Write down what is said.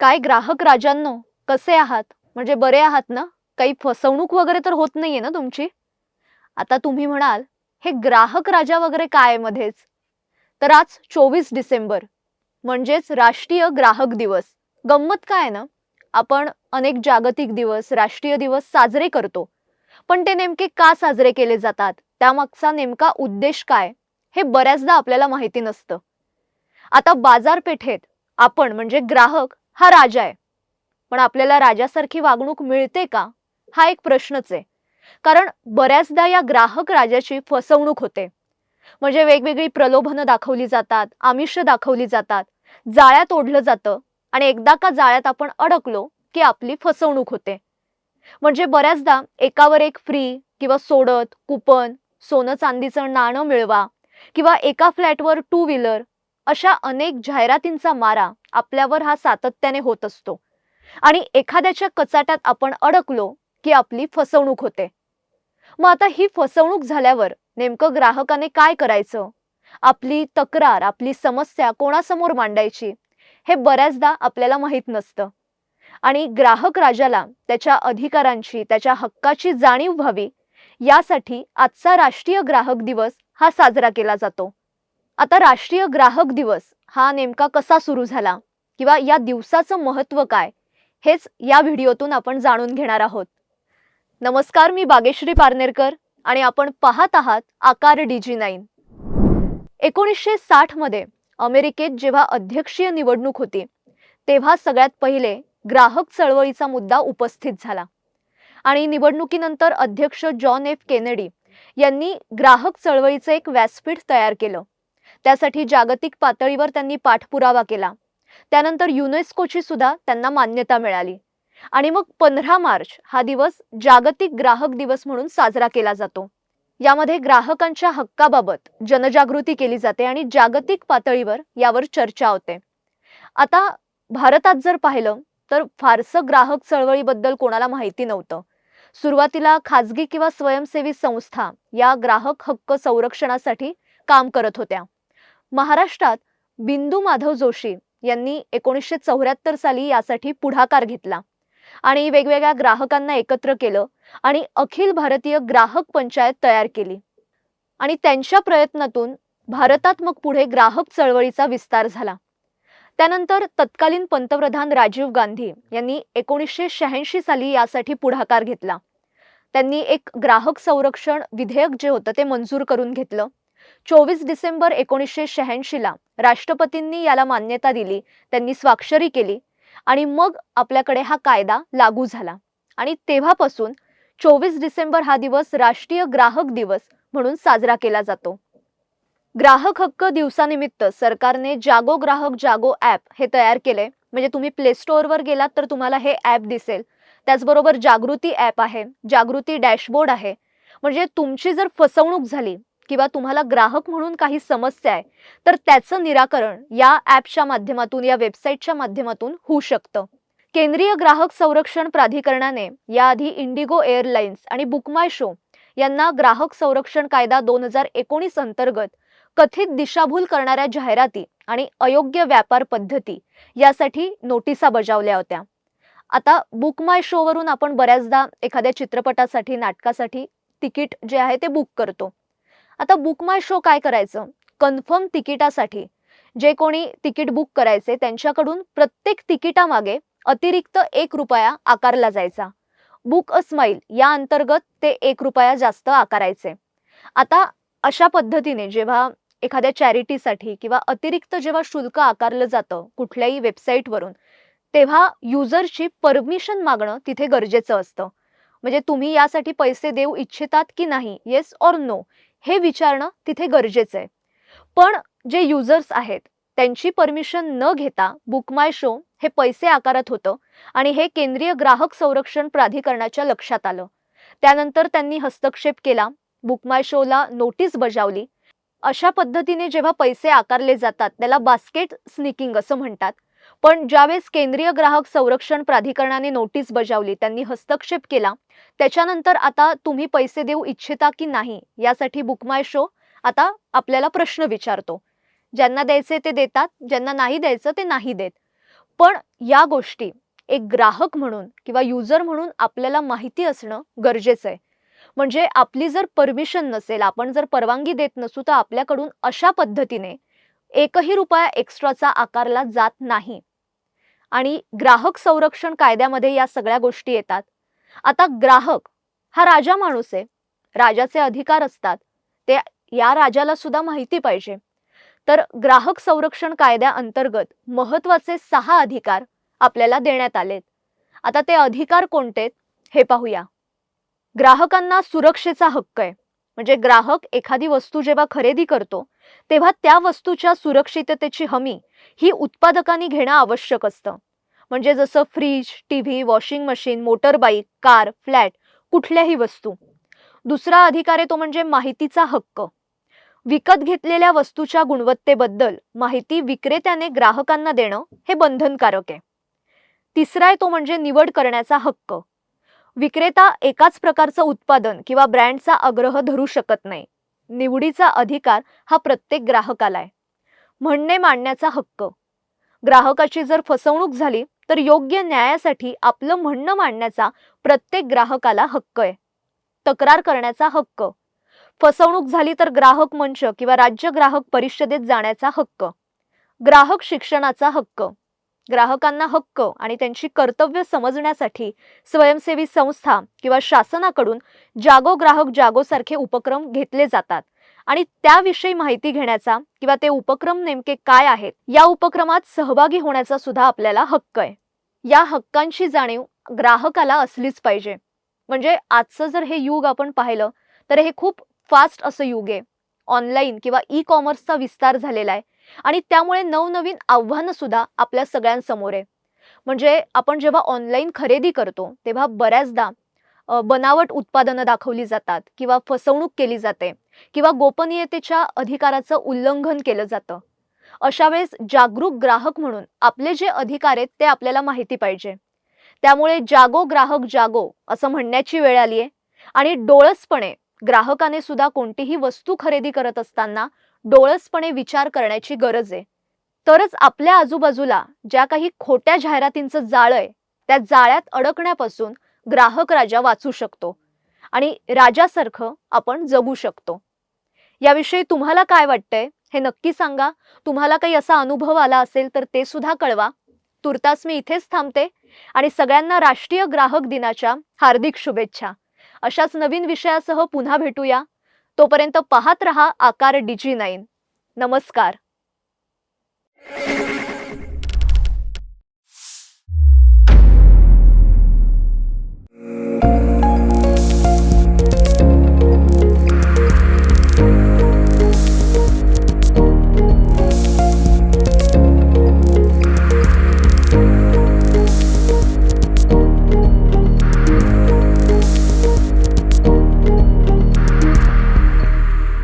काय ग्राहक राजांनो कसे आहात? म्हणजे बरे आहात ना? काही फसवणूक वगैरे तर होत नाहीये ना तुमची? आता तुम्ही म्हणाल हे ग्राहक राजा वगैरे काय आहे मध्येच? तर आज चोवीस डिसेंबर म्हणजेच राष्ट्रीय ग्राहक दिवस. गंमत काय आहे ना? आपण अनेक जागतिक दिवस राष्ट्रीय दिवस साजरे करतो. पण ते नेमके का साजरे केले जातात? त्यामागचा नेमका उद्देश काय? हे बऱ्याचदा आपल्याला माहिती नसतं. आता बाजारपेठेत आपण म्हणजे ग्राहक हा राजा आहे. पण आपल्याला राजासारखी वागणूक मिळते का? हा एक प्रश्नच आहे. कारण बऱ्याचदा या ग्राहक राजाची फसवणूक होते. म्हणजे वेगवेगळी प्रलोभनं दाखवली जातात आमिष दाखवली जातात जाळ्यात ओढलं जातं आणि एकदा का जाळ्यात आपण अडकलो की आपली फसवणूक होते. म्हणजे बऱ्याचदा एकावर एक फ्री किंवा सोडत कुपन सोनं चांदीचं नाणं मिळवा किंवा एका फ्लॅटवर टू व्हीलर अशा अनेक जाहिरातींचा मारा आपल्यावर हा सातत्याने होत असतो. आणि एखाद्याच्या कचाट्यात आपण अडकलो की आपली फसवणूक होते. मग आता ही फसवणूक झाल्यावर नेमकं ग्राहकाने काय करायचं? आपली तक्रार आपली समस्या कोणासमोर मांडायची? हे बऱ्याचदा आपल्याला माहीत नसतं. आणि ग्राहक राजाला त्याच्या अधिकारांची त्याच्या हक्काची जाणीव व्हावी यासाठी आजचा राष्ट्रीय ग्राहक दिवस हा साजरा केला जातो. आता राष्ट्रीय ग्राहक दिवस हा नेमका कसा सुरू झाला? किंवा या दिवसाचं महत्त्व काय? हेच या व्हिडिओतून आपण जाणून घेणार आहोत. नमस्कार मी बागेश्री पारनेरकर आणि आपण पाहत आहात आकार डीजी नाईन. एकोणीसशे साठमध्ये अमेरिकेत जेव्हा अध्यक्षीय निवडणूक होती तेव्हा सगळ्यात पहिले ग्राहक चळवळीचा मुद्दा उपस्थित झाला. आणि निवडणुकीनंतर अध्यक्ष जॉन एफ केनेडी यांनी ग्राहक चळवळीचं एक व्यासपीठ तयार केलं. त्यासाठी जागतिक पातळीवर त्यांनी पाठपुरावा केला. त्यानंतर युनेस्कोची सुद्धा त्यांना मान्यता मिळाली. आणि मग पंधरा मार्च हा दिवस जागतिक ग्राहक दिवस म्हणून साजरा केला जातो. यामध्ये ग्राहकांच्या हक्काबाबत जनजागृती केली जाते आणि जागतिक पातळीवर यावर चर्चा होते. आता भारतात जर पाहिलं तर फारसं ग्राहक चळवळीबद्दल कोणाला माहिती नव्हतं. सुरुवातीला खाजगी किंवा स्वयंसेवी संस्था या ग्राहक हक्क संरक्षणासाठी काम करत होत्या. महाराष्ट्रात बिंदू माधव जोशी यांनी एकोणीसशे चौऱ्याहत्तर साली यासाठी पुढाकार घेतला. आणि वेगवेगळ्या ग्राहकांना एकत्र केलं आणि अखिल भारतीय ग्राहक पंचायत तयार केली. आणि त्यांच्या प्रयत्नातून भारतात मग पुढे ग्राहक चळवळीचा विस्तार झाला. त्यानंतर तत्कालीन पंतप्रधान राजीव गांधी यांनी एकोणीसशे शहाऐंशी साली यासाठी पुढाकार घेतला. त्यांनी एक ग्राहक संरक्षण विधेयक जे होतं ते मंजूर करून घेतलं. चोवीस डिसेंबर एकोणीसशे शहाऐंशीला राष्ट्रपतींनी याला मान्यता दिली त्यांनी स्वाक्षरी केली आणि मग आपल्याकडे हा कायदा लागू झाला. आणि तेव्हापासून चोवीस डिसेंबर हा दिवस राष्ट्रीय ग्राहक दिवस म्हणून साजरा केला जातो. ग्राहक हक्क दिवसानिमित्त सरकारने जागो ग्राहक जागो ॲप हे तयार केले. म्हणजे तुम्ही प्ले स्टोअरवर गेलात तर तुम्हाला हे ॲप दिसेल. त्याचबरोबर जागृती ॲप आहे जागृती डॅशबोर्ड आहे. म्हणजे तुमची जर फसवणूक झाली किंवा तुम्हाला ग्राहक म्हणून काही समस्या आहे तर त्याचं निराकरण या ॲपच्या माध्यमातून या वेबसाईटच्या माध्यमातून होऊ शकतं. केंद्रीय ग्राहक संरक्षण प्राधिकरणाने याआधी इंडिगो एअरलाइन्स आणि बुकमाय शो यांना ग्राहक संरक्षण कायदा दोन हजार एकोणीस अंतर्गत कथित दिशाभूल करणाऱ्या जाहिराती आणि अयोग्य व्यापार पद्धती यासाठी नोटिसा बजावल्या होत्या. आता बुक माय शोवरून आपण बऱ्याचदा एखाद्या चित्रपटासाठी नाटकासाठी तिकीट जे आहे ते बुक करतो. आता बुक माय शो काय करायचं? कन्फर्म तिकिटासाठी. जे कोणी तिकीट बुक करायचे त्यांच्याकडून प्रत्येक तिकिटामागे अतिरिक्त एक रुपया आकारला जायचा. बुक अ स्माईल या अंतर्गत ते एक रुपया जास्त आकारायचे. आता अशा पद्धतीने जेव्हा एखाद्या चॅरिटीसाठी किंवा अतिरिक्त जेव्हा शुल्क आकारलं जातं कुठल्याही वेबसाईटवरून तेव्हा युजरची परमिशन मागणं तिथे गरजेचं असतं. म्हणजे तुम्ही यासाठी पैसे देऊ इच्छितात की नाही येस ऑर नो हे विचारणं तिथे गरजेचं आहे पण जे युजर्स आहेत त्यांची परमिशन न घेता बुक माय शो हे पैसे आकारत होतं आणि हे केंद्रीय ग्राहक संरक्षण प्राधिकरणाच्या लक्षात आलं. त्यानंतर त्यांनी हस्तक्षेप केला बुक माय शोला नोटीस बजावली. अशा पद्धतीने जेव्हा पैसे आकारले जातात त्याला बास्केट स्निकिंग असं म्हणतात. पण ज्यावेळेस केंद्रीय ग्राहक संरक्षण प्राधिकरणाने नोटीस बजावली त्यांनी हस्तक्षेप केला. त्याच्यानंतर आता तुम्ही पैसे देऊ इच्छिता की नाही यासाठी बुकमाय शो आता आपल्याला प्रश्न विचारतो. ज्यांना द्यायचे ते देतात ज्यांना नाही द्यायचं ते नाही देत. पण या गोष्टी एक ग्राहक म्हणून किंवा युजर म्हणून आपल्याला माहिती असणं गरजेचं आहे. म्हणजे आपली जर परमिशन नसेल आपण जर परवानगी देत नसू तर आपल्याकडून अशा पद्धतीने एकही रुपया एक्स्ट्राचा आकारला जात नाही. आणि ग्राहक संरक्षण कायद्यामध्ये या सगळ्या गोष्टी येतात. आता ग्राहक हा राजा माणूस आहे. राजाचे अधिकार असतात. ते या राजाला सुद्धा माहिती पाहिजे. तर ग्राहक संरक्षण कायद्याअंतर्गत महत्त्वाचे सहा अधिकार आपल्याला देण्यात आलेत. आता ते अधिकार कोणते? हे पाहूया. ग्राहकांना सुरक्षेचा हक्क आहे. म्हणजे ग्राहक एखादी वस्तू जेव्हा खरेदी करतो तेव्हा त्या वस्तूच्या सुरक्षिततेची हमी ही उत्पादकांनी घेणं आवश्यक असतं. म्हणजे जसं fridge TV washing machine motorbike car flat कुठल्याही वस्तू. दुसरा अधिकार आहे तो म्हणजे माहितीचा हक्क. विकत घेतलेल्या वस्तूच्या गुणवत्तेबद्दल माहिती विक्रेत्याने ग्राहकांना देणं हे बंधनकारक आहे. तिसरा आहे तो म्हणजे निवड करण्याचा हक्क. विक्रेता एकाच प्रकारचं उत्पादन किंवा ब्रँडचा आग्रह धरू शकत नाही. निवडीचा अधिकार हा प्रत्येक ग्राहकाला आहे. म्हणणे मांडण्याचा हक्क. ग्राहकाची जर फसवणूक झाली तर योग्य न्यायासाठी आपलं म्हणणं मांडण्याचा प्रत्येक ग्राहकाला हक्क आहे. तक्रार करण्याचा हक्क. फसवणूक झाली तर ग्राहक मंच किंवा राज्य ग्राहक परिषदेत जाण्याचा हक्क. ग्राहक शिक्षणाचा हक्क. ग्राहकांना हक्क आणि त्यांची कर्तव्य समजण्यासाठी स्वयंसेवी संस्था किंवा शासनाकडून जागो ग्राहक जागो सारखे उपक्रम घेतले जातात. आणि त्याविषयी माहिती घेण्याचा किंवा ते उपक्रम नेमके काय आहेत या उपक्रमात सहभागी होण्याचा सुद्धा आपल्याला हक्क आहे. या हक्कांची जाणीव ग्राहकाला असलीच पाहिजे. म्हणजे आजचं जर हे युग आपण पाहिलं तर हे खूप फास्ट असं युग आहे. ऑनलाईन किंवा ई कॉमर्सचा विस्तार झालेला आहे. आणि त्यामुळे नवनवीन आव्हानं सुद्धा आपल्या सगळ्यांसमोर आहे. म्हणजे आपण जेव्हा ऑनलाईन खरेदी करतो तेव्हा बऱ्याचदा बनावट उत्पादनं दाखवली जातात किंवा फसवणूक केली जाते किंवा गोपनीयतेच्या अधिकाराचं उल्लंघन केलं जातं. अशा वेळेस जागरूक ग्राहक म्हणून आपले जे अधिकार आहेत ते आपल्याला माहिती पाहिजे. त्यामुळे जागो ग्राहक जागो असं म्हणण्याची वेळ आली आहे आणि डोळसपणे ग्राहकाने सुद्धा कोणतीही वस्तू खरेदी करत असताना डोळसपणे विचार करण्याची गरज आहे. तरच आपल्या आजूबाजूला ज्या काही खोट्या जाहिरातींचं जाळं आहे त्या जाळ्यात अडकण्यापासून ग्राहक राजा वाचू शकतो आणि राजासारखं आपण जगू शकतो. याविषयी तुम्हाला काय वाटतंय हे नक्की सांगा. तुम्हाला काही असा अनुभव आला असेल तर ते सुद्धा कळवा. तुर्तास मी इथेच थांबते आणि सगळ्यांना राष्ट्रीय ग्राहक दिनाच्या हार्दिक शुभेच्छा. अशाच नवीन विषयासह पुन्हा भेटूया. तोपर्यंत पाहत रहा आकार डिजी नाईन नमस्कार.